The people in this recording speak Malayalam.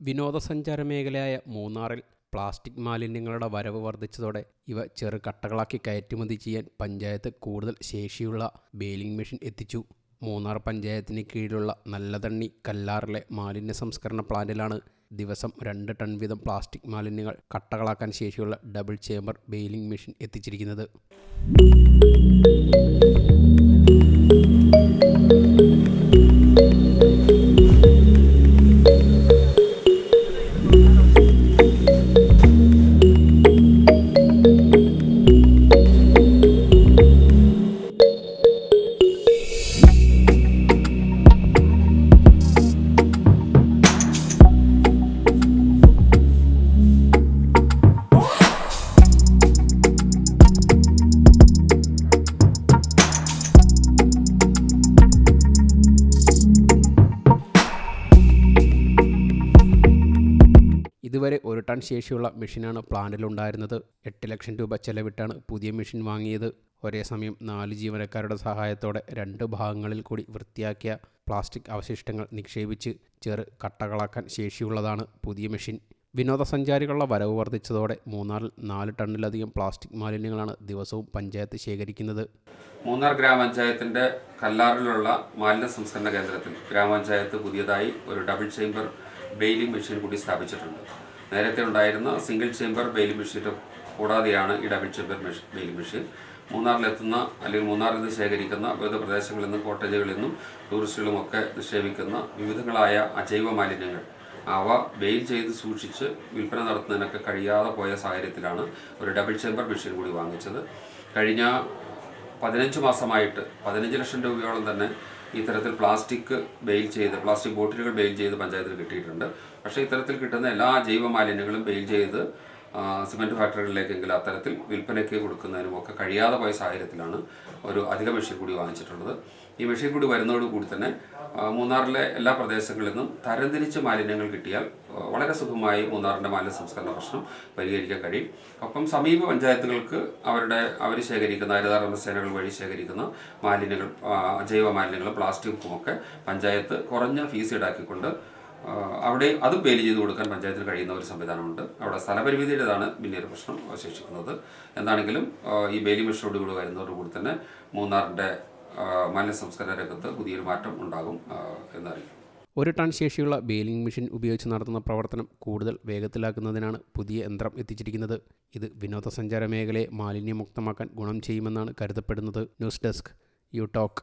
വിനോദസഞ്ചാര മേഖലയായ മൂന്നാറിൽ പ്ലാസ്റ്റിക് മാലിന്യങ്ങളുടെ വരവ് വർദ്ധിച്ചതോടെ ഇവ ചെറു കട്ടകളാക്കി കയറ്റുമതി ചെയ്യാൻ പഞ്ചായത്ത് കൂടുതൽ ശേഷിയുള്ള ബെയിലിംഗ് മെഷീൻ എത്തിച്ചു. മൂന്നാർ പഞ്ചായത്തിന് കീഴിലുള്ള നല്ലതണ്ണി കല്ലാറിലെ മാലിന്യ സംസ്കരണ പ്ലാന്റിലാണ് ദിവസം രണ്ട് ടൺ വീതം പ്ലാസ്റ്റിക് മാലിന്യങ്ങൾ കട്ടകളാക്കാൻ ശേഷിയുള്ള ഡബിൾ ചേംബർ ബെയിലിംഗ് മെഷീൻ എത്തിച്ചിരിക്കുന്നത്. ഇതുവരെ ഒരു ടൺ ശേഷിയുള്ള മെഷീനാണ് പ്ലാന്റിലുണ്ടായിരുന്നത്. എട്ട് ലക്ഷം രൂപ ചെലവിട്ടാണ് പുതിയ മെഷീൻ വാങ്ങിയത്. ഒരേ സമയം നാല് ജീവനക്കാരുടെ സഹായത്തോടെ രണ്ട് ഭാഗങ്ങളിൽ കൂടി വൃത്തിയാക്കിയ പ്ലാസ്റ്റിക് അവശിഷ്ടങ്ങൾ നിക്ഷേപിച്ച് ചെറു കട്ടകളാക്കാൻ ശേഷിയുള്ളതാണ് പുതിയ മെഷീൻ. വിനോദസഞ്ചാരികളുടെ വരവ് വർദ്ധിച്ചതോടെ മൂന്നാറിൽ നാല് ടണ്ണിലധികം പ്ലാസ്റ്റിക് മാലിന്യങ്ങളാണ് ദിവസവും പഞ്ചായത്ത് ശേഖരിക്കുന്നത്. മൂന്നാർ ഗ്രാമപഞ്ചായത്തിന്റെ കല്ലാറിലുള്ള മാലിന്യ സംസ്കരണ കേന്ദ്രത്തിൽ ഗ്രാമപഞ്ചായത്ത് പുതിയതായി ഒരു ഡബിൾ ചേംബർ ബെയിലിംഗ് മെഷീൻ കൂടി സ്ഥാപിച്ചിട്ടുണ്ട്. നേരത്തെ ഉണ്ടായിരുന്ന സിംഗിൾ ചേംബർ ബെയിലിംഗ് മെഷീൻ കൂടാതെയാണ് ഈ ഡബിൾ ചേംബർ ബെയിലിംഗ് മെഷീൻ. മൂന്നാറിലെത്തുന്ന അല്ലെങ്കിൽ മൂന്നാറിൽ നിന്ന് ശേഖരിക്കുന്ന വിവിധ പ്രദേശങ്ങളിൽ നിന്നും കോട്ടേജുകളിൽ നിന്നും ടൂറിസ്റ്റുകളുമൊക്കെ നിക്ഷേപിക്കുന്ന വിവിധങ്ങളായ അജൈവ മാലിന്യങ്ങൾ. അവ ബെയിൽ ചെയ്ത് സൂക്ഷിച്ച് വിൽപ്പന നടത്തുന്നതിനൊക്കെ കഴിയാതെ പോയ സാഹചര്യത്തിലാണ് ഒരു ഡബിൾ ചേംബർ മെഷീൻ കൂടി വാങ്ങിച്ചത്. കഴിഞ്ഞ പതിനഞ്ച് മാസമായിട്ട് പതിനഞ്ച് ലക്ഷം രൂപയോളം തന്നെ ഇത്തരത്തിൽ പ്ലാസ്റ്റിക് ബെയിൽ ചെയ്ത് പ്ലാസ്റ്റിക് ബോട്ടിലുകൾ ബെയിൽ ചെയ്ത് പഞ്ചായത്തിൽ കിട്ടിയിട്ടുണ്ട്. പക്ഷേ ഇത്തരത്തിൽ കിട്ടുന്ന എല്ലാ ജൈവ മാലിന്യങ്ങളും ബെയിൽ ചെയ്ത് സിമന്റ് ഫാക്ടറികളിലേക്കെങ്കിലും അത്തരത്തിൽ വിൽപ്പനയ്ക്ക് കൊടുക്കുന്നതിനും ഒക്കെ കഴിയാതെ പോയ സാഹചര്യത്തിലാണ് ഒരു അധിക മെഷീൻ കൂടി വാങ്ങിച്ചിട്ടുള്ളത്. ഈ മെഷീൻ കൂടി വരുന്നതോടുകൂടി തന്നെ മൂന്നാറിലെ എല്ലാ പ്രദേശങ്ങളിൽ നിന്നും തരംതിരിച്ച് മാലിന്യങ്ങൾ കിട്ടിയാൽ വളരെ സുഖമായി മൂന്നാറിന്റെ മാലിന്യ സംസ്കരണ പ്രശ്നം പരിഹരിക്കാൻ കഴിയും. ഒപ്പം സമീപ പഞ്ചായത്തുകൾക്ക് അവരുടെ അവർ ശേഖരിക്കുന്ന ഹരിതകർമ്മ സേനകൾ വഴി ശേഖരിക്കുന്ന മാലിന്യങ്ങൾ ജൈവ മാലിന്യങ്ങളും പ്ലാസ്റ്റിക്കും ഒക്കെ പഞ്ചായത്ത് കുറഞ്ഞ ഫീസ് ഈടാക്കിക്കൊണ്ട് അവിടെ അത് ബേലി ചെയ്ത് കൊടുക്കാൻ പഞ്ചായത്തിന് കഴിയുന്ന ഒരു സംവിധാനമുണ്ട്. അവിടെ സ്ഥലപരിമിതിയുടേതാണ് വലിയൊരു പ്രശ്നം അവശേഷിക്കുന്നത്. എന്താണെങ്കിലും ഈ ബേലി മെഷീനോട് കൂടി വരുന്നതോടുകൂടി തന്നെ മൂന്നാറിന്റെ മാലിന്യ സംസ്കരണ രംഗത്ത് പുതിയൊരു മാറ്റം ഉണ്ടാകും എന്നറിയാം ഒരു ടൺ ശേഷിയുള്ള ബേലിംഗ് മെഷീൻ ഉപയോഗിച്ച് നടത്തുന്ന പ്രവർത്തനം കൂടുതൽ വേഗത്തിലാക്കുന്നതിനാണ് പുതിയ യന്ത്രം എത്തിച്ചിരിക്കുന്നത്. ഇത് വിനോദസഞ്ചാര മേഖലയെ മാലിന്യമുക്തമാക്കാൻ ഗുണം ചെയ്യുമെന്നാണ് കരുതപ്പെടുന്നത്. News desk U talk.